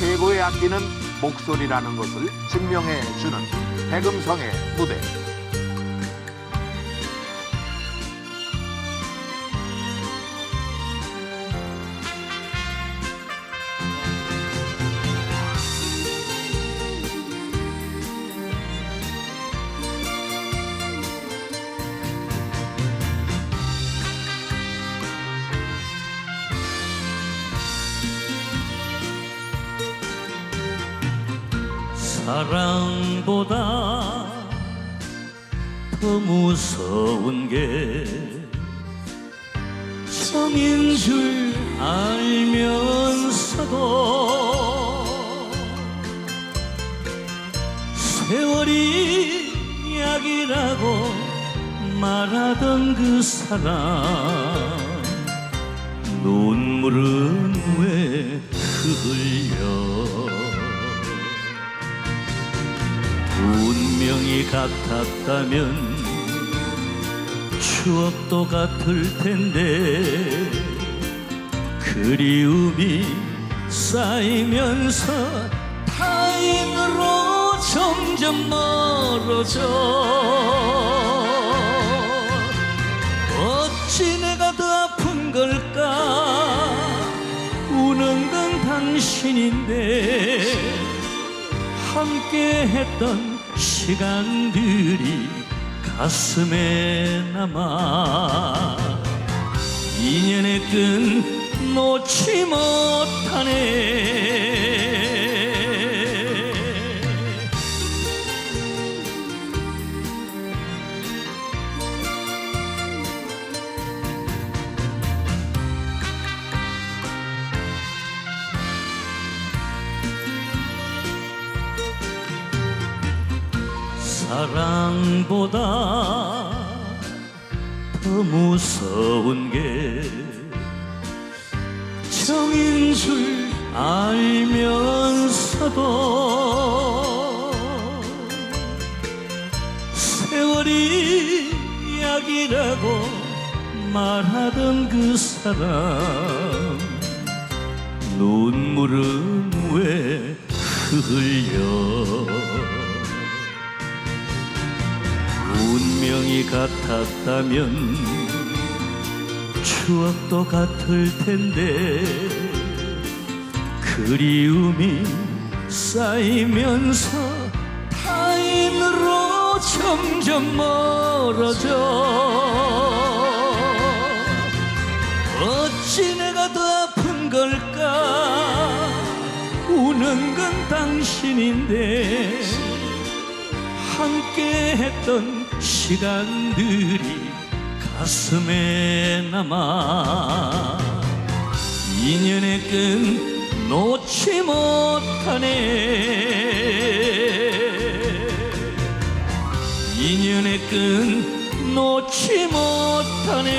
최고의 악기는 목소리라는 것을 증명해 주는 백음성의 무대. 사랑보다 더 무서운 게 정인 줄 알면서도 세월이 약이라고 말하던 그 사람 눈물은 왜 흘려 운명이 같았다면 추억도 같을 텐데 그리움이 쌓이면서 타인으로 점점 멀어져 어찌 내가 더 아픈 걸까? 우는 건 당신인데 함께 했던 시간들이 가슴에 남아 인연의 끈 놓지 못하네 사랑보다 더 무서운 게 정인 줄 알면서도 세월이 약이라고 말하던 그 사람 눈물은 왜 흘려 운명이 같았다면 추억도 같을 텐데 그리움이 쌓이면서 타인으로 점점 멀어져 어찌 내가 더 아픈 걸까? 우는 건 당신인데 함께 했던 시간들이 가슴에 남아 인연의 끈 놓지 못하네. 인연의 끈 놓지 못하네